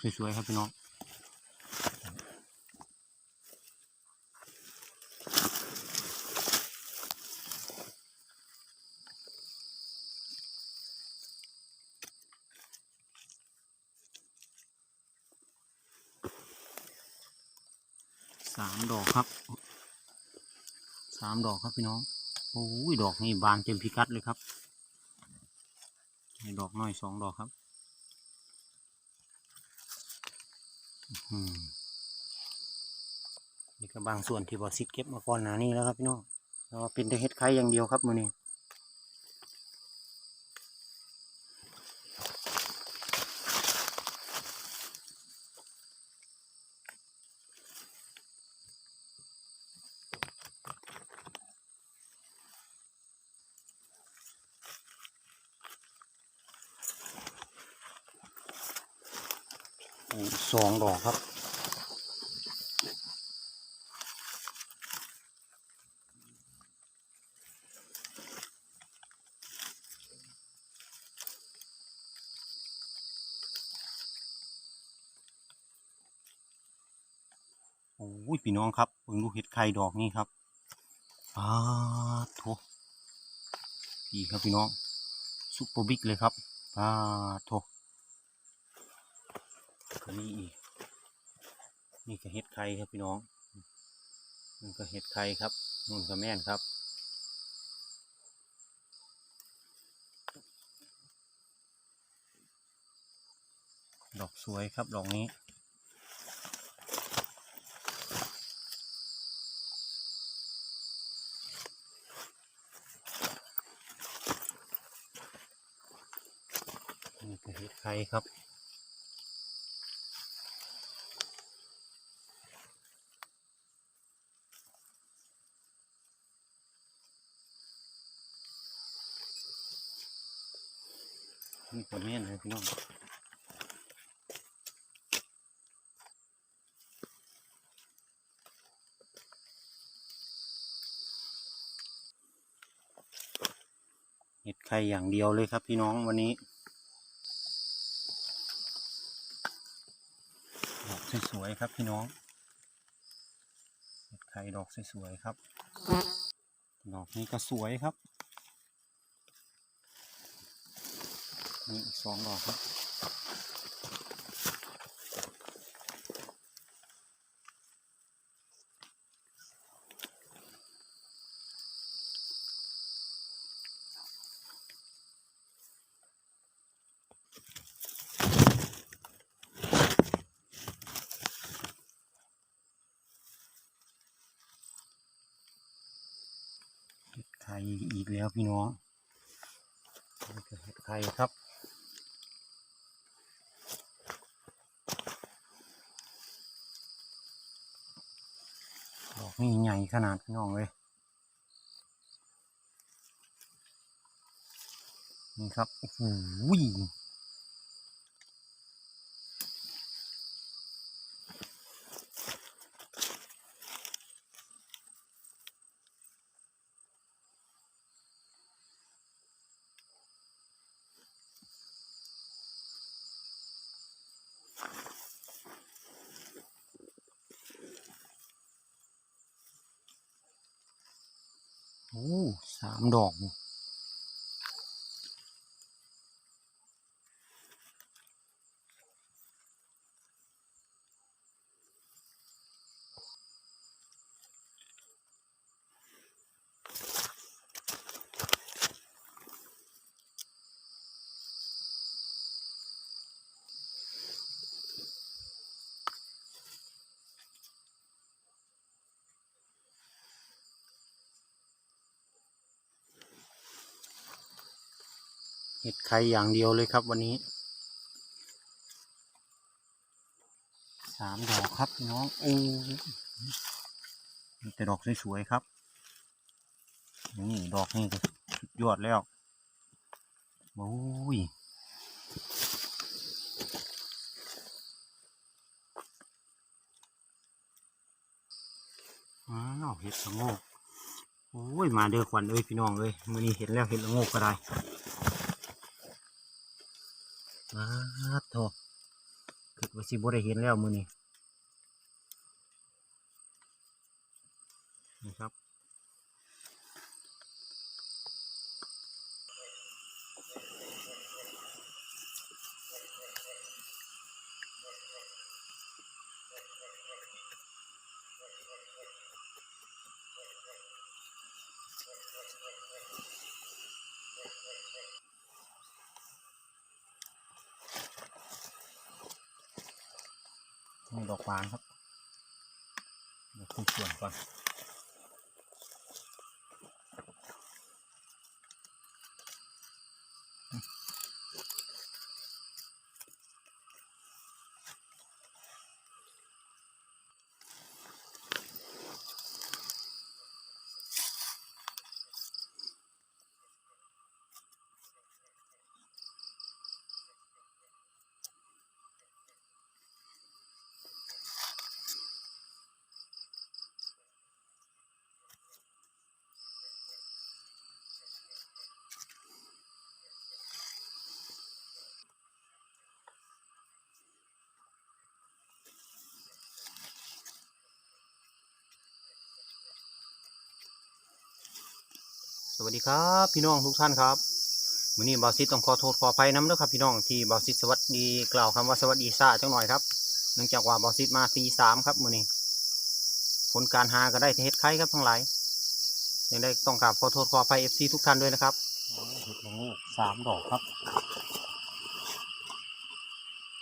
สวยๆครับพี่น้องสามดอกครับสามดอกครับพี่น้องโอ้ยดอกนี่บานเต็มพิกัดเลยครับดอกน้อยสองดอกครับ อืม นี่ก็บางส่วนที่บอสิทเก็บมาก่อนหน้านี้แล้วครับพี่น้องเราเป็นแต่เฮ็ดไข่อย่างเดียวครับมือนี้นี่ สองดอกครับ โอ้ยพี่น้องครับเบิ่งลูเห็ดไข่ดอกนี่ครับอ้าโถพี่ครับพี่น้องซุปเปอร์บิ๊กเลยครับอ้าโถ ก็มีอีก นี่ก็เห็ดไข่ครับพี่น้องนี่ก็เห็ดไข่ครับนู่นก็แม่นครับดอกสวยครับดอกนี้ นี่ก็เห็ดไข่ครับ นี่ก็แม่นเลยพี่น้อง ไข่อย่างเดียวเลยครับพี่น้องวันนี้ดอกสวยๆครับพี่น้องไข่ดอกสวยๆครับ ดอกนี้ก็สวยครับนี่อีกสองดอกครับ ข่อีกแล้วพี่น้องนี่คือเห็ดไข่ครับดอกนี่ใหญ่ขนาดพี่น้องเลยนี่ครับโอ้โหโอ้สามดอก เห็ดไข่อย่างเดียวเลยครับวันนี้สามดอกครับน้องโอ้แต่ดอกสวยๆครับนี่ดอกนี่ก็สุดยอดแล้วโอ้ยอ้าวเห็ดละโงกโอ้ยมาเด้อขวัญเอ้ยพี่น้องเอ้ยมื่อนี้เห็นแล้วเห็ดละโงกก็ได้ มาโถคือว่าสิบ่ได้เห็นแล้วมือนี้ ดอกหวานครับเดี๋ยวคุยส่วนก่อน วัสดีครับ พี่น้องทุกท่านครับวันนี้บาซิดต้องขอโทษขออภัยน้ำด้อครับพี่น้องที่บาซิดสวัสดีกล่าวคำว่าสวัสดีซาจังหน่อยครับเนื่องจากว่าบาซิดมาตีสามครับมื้อนี้ผลการหาก็ได้เฮ็ดไข่ครับทั้งหลายยังได้ต้องกราบขอโทษขออภัยเอฟซีทุกท่านด้วยนะครับเห็ดละงกสามดอกครับ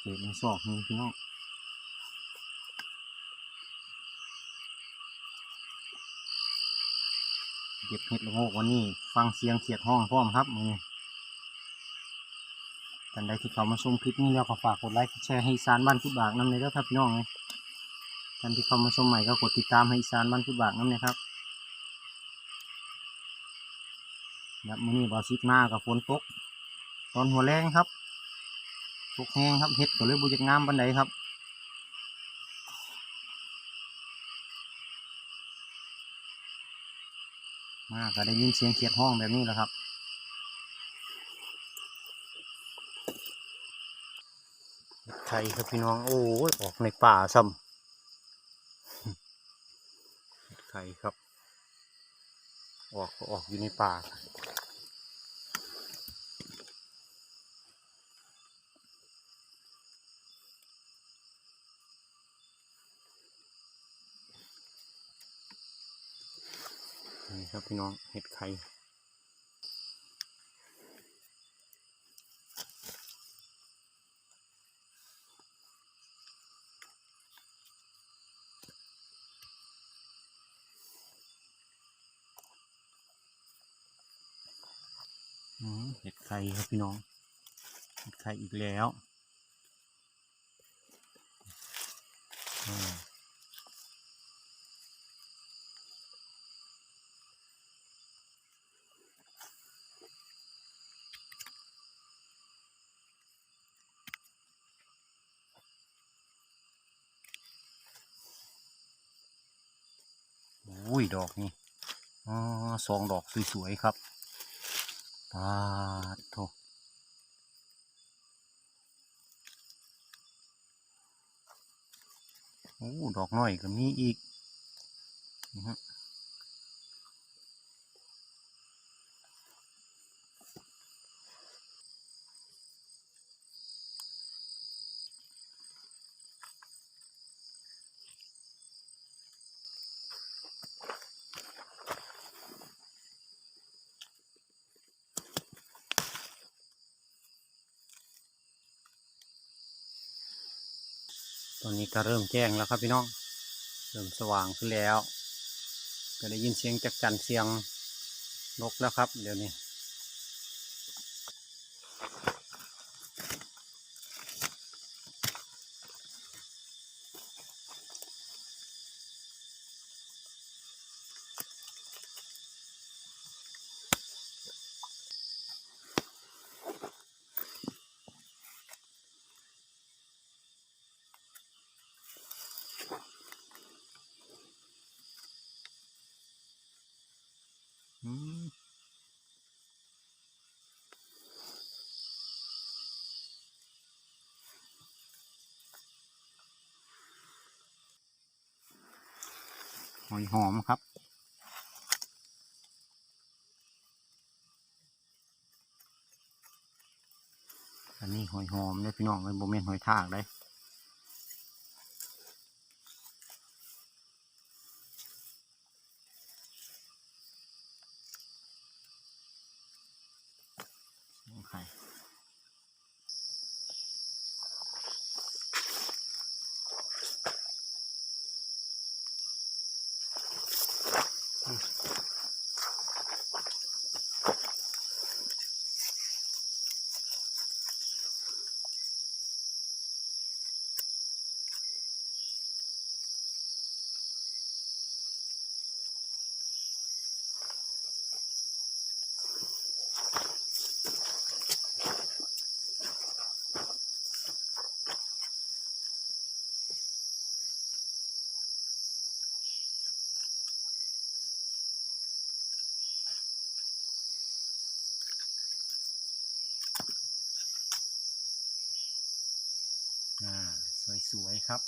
เก็บในซอกนี่พี่น้อง เก็บเห็ดละโงกวันนี้ ฟังเสียงเขียดห้องพร้อมครับมือกันใดที่เขามาชมคลิปนี้แล้วก็ฝากกดไลค์แชร์ให้สานบ้านพุดบากน้ำเลยแล้วครับพี่น้องเลยท่านที่เขามาชมใหม่ก็กดติดตามให้สานบ้านพุดบากน้ำนะครับแบบมื้อนี้บอซิดมากับฝนตก ตอนหัวแรงครับตกแห้งครับเห็ดก็เลยบุจักงามบันไดครับ มาก็ได้ยินเสียงเขียดห้องแบบนี้แหละครับไข่ครับพี่น้อง โอ้ยออกในป่าซ้ำไข่ครับ ออกก็ออกอยู่ในป่า นี่ครับพี่น้องเห็ดไข่เห็ดไข่ครับพี่น้อง เห็ดไข่อีกแล้วอืมอุ้ย ดอกนี่อ๋อสองดอกสวยๆครับปาดโถโอ้ดอกน้อยก็มีอีกนะฮะ ตอนนี้ก็เริ่มแจ้งแล้วครับพี่น้อง เริ่มสว่างขึ้นแล้ว ก็ได้ยินเสียงจักจันเสียงนกแล้วครับ เดี๋ยวนี้ อยหอมครับ อันนี้หอยหอมเลยพี่น้องเลยโบเมนหอยทากเลยไข่ อ่า ยครับ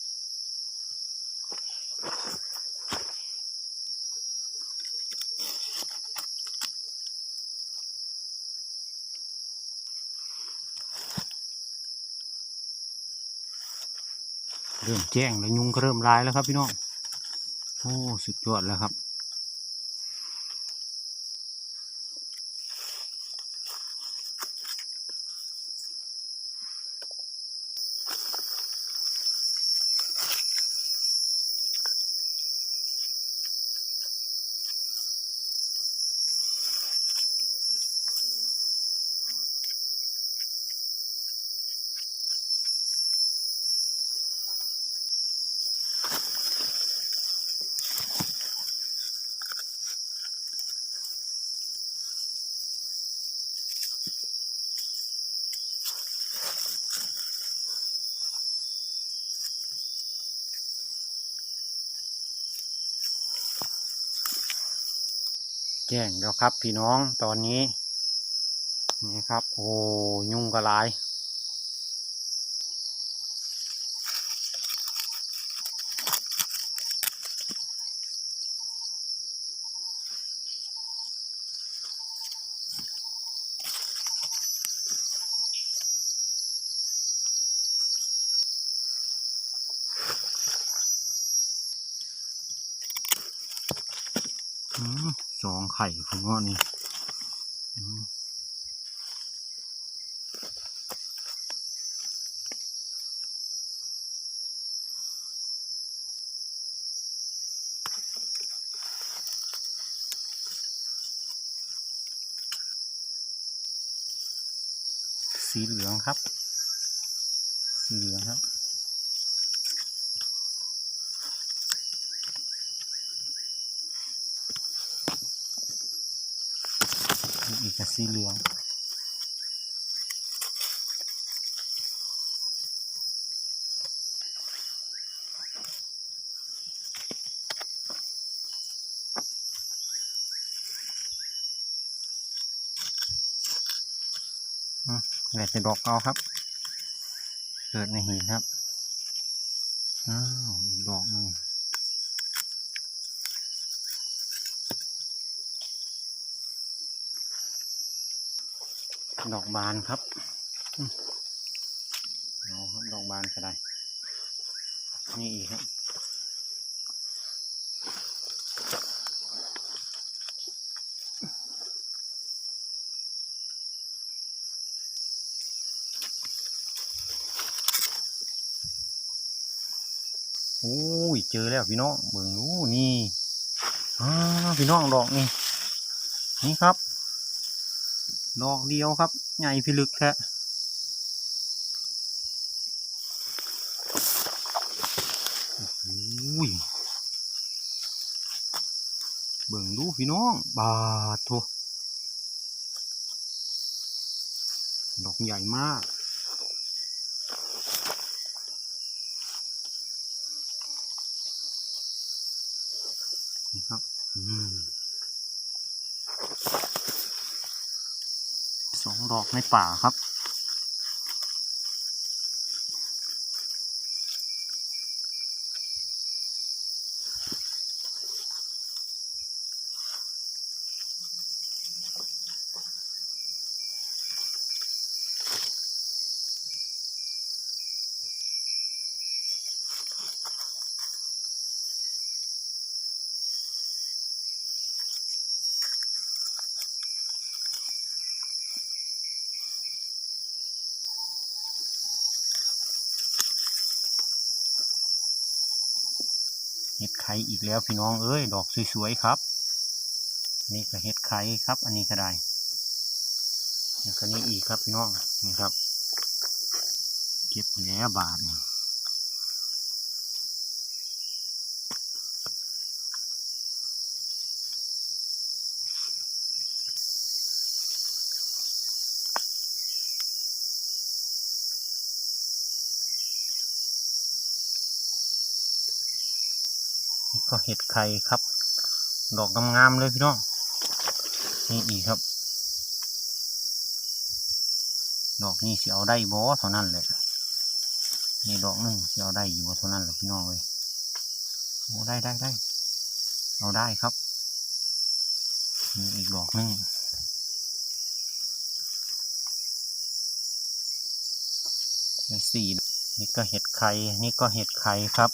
เริ่มแจ้งแล้วยุงก็เริ่มลายแล้วครับพี่น้อง โอ้ สุดยอดแล้วครับ แจ้งแล้วครับ พี่น้องตอนนี้ นี่ครับ โอ้ยุงกระลาย อืม ไข่ผมว่านี่สีเหลืองครับ สีเหลืองครับ อีกกับ สีเหลืองอืมเหลือแต่ดอกเอาครับ เกิดในหินครับ อ้าว ดอกหนึ่ง ดอกบานครับเอาครับดอกบานก็ได้ นี่อีกครับโอ้ยเจอแล้วพี่น้องเบิ่งรู้นี่อ่าพี่น้องดอกนี่นี่ครับ ดอกเดียวครับ ใหญ่พิลึกแท้โอ้ยเบิ่งดูพี่น้อง บาดโถดอกใหญ่มาก นี่ครับ อืม ส ออกในป่าครับ เห็ดไข่อีกแล้วพี่น้องเอ้ยดอกสวยๆครับ นี่ก็เห็ดไข่ครับ อันนี้ก็ได้แล้วก็นี่อีกครับพี่น้องนี่ครับ เก็บแล้วบาทนี่ ก็เห็ดไข่ครับ ดอกงามๆเลยพี่น้องนี่อีกครับ ดอกนี้สิเอาได้บ่เท่านั้นแหละนี่ดอกหนึงสิเอาได้อยู่เท่านั้นแหละพี่น้องเลยโอ้ได้ได้ได้เอาได้ครับนี่อีกดอกหนึงนสี่ดอกนี่ก็เห็ดไข่ นี่ก็เห็ดไข่ครับ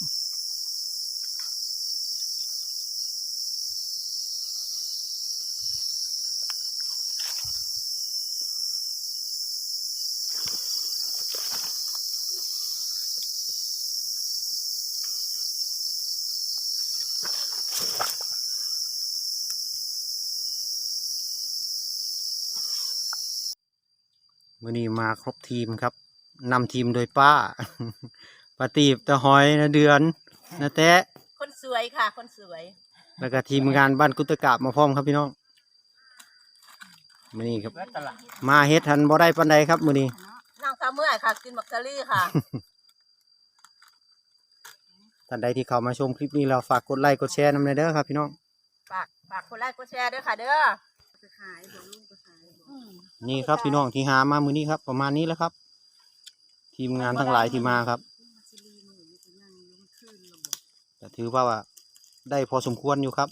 มื่อนี้มาครบทีมครับนำทีมโดยป้าปาตีบตะหอยนะเดือนนะแตะคนสวยค่ะ คนสวย แล้วก็ทีมงานบ้านกุตกะมาพร้อมครับพี่น้องมื่อนี้ครับ มาเฮ็ดทันบ่ได้ปันใดครับมื่อนี้นั่งตาเมื่อยค่ะ กินมักซะลี่ค่ะ ท่านใดที่เข้ามาชมคลิปนี้เราฝากกดไลค์กดแชร์นำในเด้อครับพี่น้อง ฝากฝากคนไลค์กดแชร์ด้วยค่ะ เด้อขายบอกลูกก็ขาย นี่ครับพี่น้องที่หามามื้อนี้ครับ ประมาณนี้แหล้วครับ ทีมงานทั้งหลายที่มาครับแต่ถือว่าว่าได้พอสมควรอยู่ครับ